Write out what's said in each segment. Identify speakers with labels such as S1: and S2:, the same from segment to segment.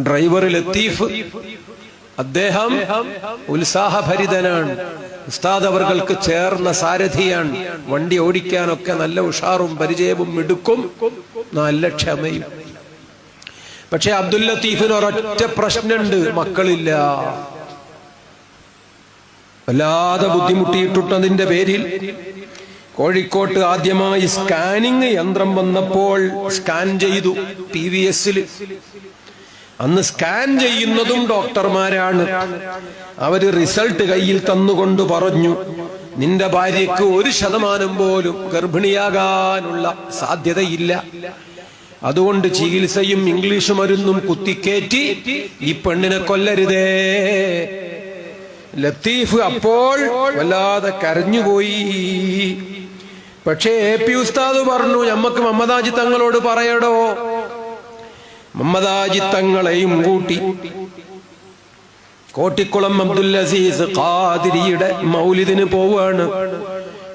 S1: Driver Latheef അദ്ദേഹം ഉത്സാഹഭരിതനാണ്. ഉസ്താദ് അവർക്ക് ചേർന്ന സാരഥിയാണ്. വണ്ടി ഓടിക്കാനൊക്കെ നല്ല ഉഷാറും പരിചയവും മിടുക്കും. നല്ല ക്ഷമയും പക്ഷെ അബ്ദുൽ ലത്തീഫിന് ഒരൊറ്റ പ്രശ്നമുണ്ട്. മക്കളില്ല. വല്ലാതെ ബുദ്ധിമുട്ടിയിട്ടുണ്ടതിന്റെ പേരിൽ കോഴിക്കോട്ട് ആദ്യമായി സ്കാനിങ് യന്ത്രം വന്നപ്പോൾ സ്കാൻ ചെയ്തു പി വി എസിൽ. അന്ന് സ്കാൻ ചെയ്യുന്നതും ഡോക്ടർമാരാണ്. അവർ റിസൾട്ട് കയ്യിൽ തന്നുകൊണ്ട് പറഞ്ഞു നിന്റെ ഭാര്യയ്ക്ക് ഒരു ശതമാനം പോലും ഗർഭിണിയാകാനുള്ള സാധ്യതയില്ല. അതുകൊണ്ട് ചികിത്സയും ഇംഗ്ലീഷ് മരുന്നും കുത്തിക്കേറ്റി ഈ പെണ്ണിനെ കൊല്ലരുതേ. ലത്തീഫ് അപ്പോൾ വല്ലാതെ കരഞ്ഞുപോയി. പക്ഷേ എ പി ഉസ്താദ് പറഞ്ഞു ഞമ്മക്ക് മമതാജി തങ്ങളോട് പറയടോ. മമ്മദാജി തങ്ങളെയും കൂട്ടി. കോട്ടിക്കുളം അബ്ദുൽ അസീസ് ഖാദിരിയുടെ മൗലിദിന് പോവാണ്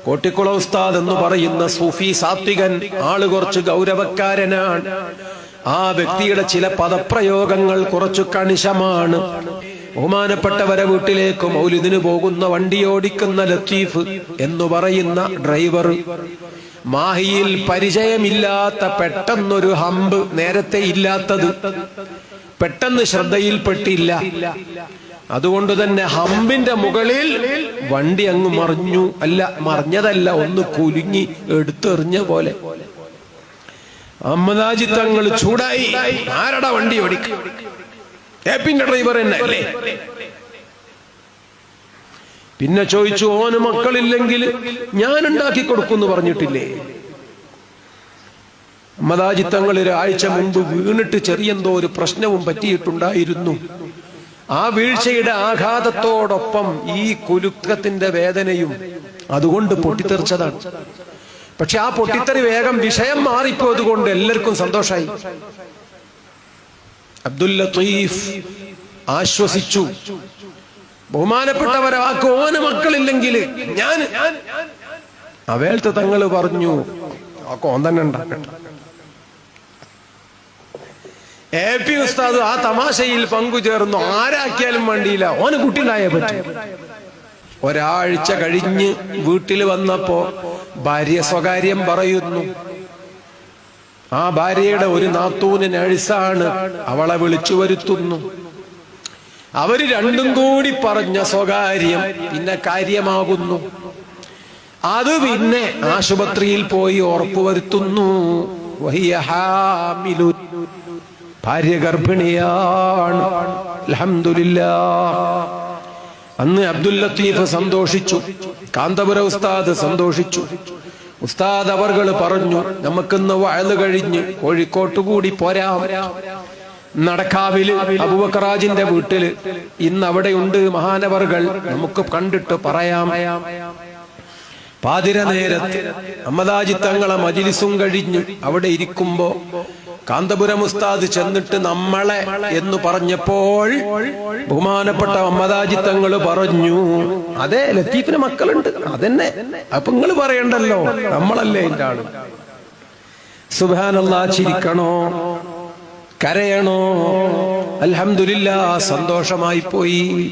S1: കോട്ടിക്കുളം ഉസ്താദ് എന്ന് പറയുന്ന സൂഫി സാത്വികൻ ആൾ കുറച്ച് ഗൗരവക്കാരനാണ്. ആ വ്യക്തിയുടെ ചില പദപ്രയോഗങ്ങൾ കുറച്ചു കണിശമാണ്. ബഹുമാനപ്പെട്ടവരെ വീട്ടിലേക്ക് മൗലിദിന് പോകുന്ന വണ്ടി ഓടിക്കുന്ന ലത്തീഫ് എന്ന് പറയുന്ന ഡ്രൈവർ. മാഹിയിൽ പരിചയമില്ലാത്ത പെട്ടെന്നൊരു ഹമ്പ് നേരത്തെ ഇല്ലാത്തത്. പെട്ടെന്ന് ശ്രദ്ധയിൽപ്പെട്ടില്ല. അതുകൊണ്ട് തന്നെ ഹമ്പിന്റെ മുകളിൽ വണ്ടി അങ്ങ് മറിഞ്ഞു. അല്ല മറിഞ്ഞതല്ല ഒന്ന് കുലുങ്ങി എടുത്തെറിഞ്ഞ പോലെ. അമ്മദാജി തങ്ങൾ ചൂടായി. ആരടാ വണ്ടി ഓടിക്കും? ഡ്രൈവർ തന്നെ അല്ലേ? പിന്നെ ചോദിച്ചു ഓന് മക്കളില്ലെങ്കിൽ ഞാൻ ഉണ്ടാക്കി കൊടുക്കുമെന്ന് പറഞ്ഞിട്ടില്ലേ? അമ്മദാജി തങ്ങൾ ഒരാഴ്ച മുമ്പ് വീണിട്ട് ചെറിയെന്തോ ഒരു പ്രശ്നവും പറ്റിയിട്ടുണ്ടായിരുന്നു. ആ വീഴ്ചയുടെ ആഘാതത്തോടൊപ്പം ഈ കുലുക്കത്തിന്റെ വേദനയും അതുകൊണ്ട് പൊട്ടിത്തെറിച്ചതാണ്. പക്ഷെ ആ പൊട്ടിത്തെറി വേഗം വിഷയം മാറിപ്പോയത് കൊണ്ട് എല്ലാവർക്കും സന്തോഷമായി അബ്ദുൽ ലത്തീഫ് ആശ്വസിച്ചു. ബഹുമാനപ്പെട്ടവരെ കോന് മക്കളില്ലെങ്കിൽ ഞാൻ അവേൽത്തെ തങ്ങൾ പറഞ്ഞു കോൻ തന്നെ ഉണ്ടാക്കട്ടെ. എ പി ഉസ്താദ് ആ തമാശയിൽ പങ്കുചേർന്നു. ആരാക്കിയാലും വേണ്ടിയില്ല. ഓന് കുട്ടിണ്ടായേ പറ്റും. ഒരാഴ്ച കഴിഞ്ഞ് വീട്ടിൽ വന്നപ്പോ ഭാര്യ സ്വകാര്യം പറയുന്നു. ആ ഭാര്യയുടെ ഒരു നാത്തൂന് നഴ്സാണ്. അവളെ വിളിച്ചു വരുത്തുന്നു. അവർ രണ്ടും കൂടി പറഞ്ഞ സ്വകാര്യം പിന്നെ കാര്യമാകുന്നു. അത് പിന്നെ ആശുപത്രിയിൽ പോയി ഉറപ്പുവരുത്തുന്നു. ഭാര്യ ഗർഭിണിയാണ്. അന്ന് അബ്ദുൽ ലത്തീഫ് സന്തോഷിച്ചു. കാന്തപുര ഉസ്താദ് സന്തോഷിച്ചു. ഉസ്താദ് അവർകൾ പറഞ്ഞു നമുക്കിന്ന് വയൽ കഴിഞ്ഞ് കോഴിക്കോട്ട് കൂടി പോരാം. നടക്കാവിൽ അബുബക്കറാജിന്റെ വീട്ടിൽ ഇന്ന് അവിടെയുണ്ട് മഹാനവറുകൾ. നമുക്ക് കണ്ടിട്ട് പറയാം. പാതിര നേരത്ത് അമ്മദാജി തങ്ങളെ മജിലിസും കഴിഞ്ഞ് അവിടെ ഇരിക്കുമ്പോ കാന്തപുരം ഉസ്താദ് ചെന്നിട്ട് നമ്മളെ എന്ന് പറഞ്ഞപ്പോൾ ബഹുമാനപ്പെട്ട അമ്മദാജി തങ്ങൾ പറഞ്ഞു അതെ ലത്തീഫിന് മക്കളുണ്ട്. അതെന്നെ. അപ്പൊ നിങ്ങൾ പറയണ്ടല്ലോ നമ്മളല്ലേ എന്റെ ആൾ. സുബാനല്ലാ ചിരിക്കണോ? കരയണോ? അൽഹംദുലില്ലാ സന്തോഷമായി പോയി.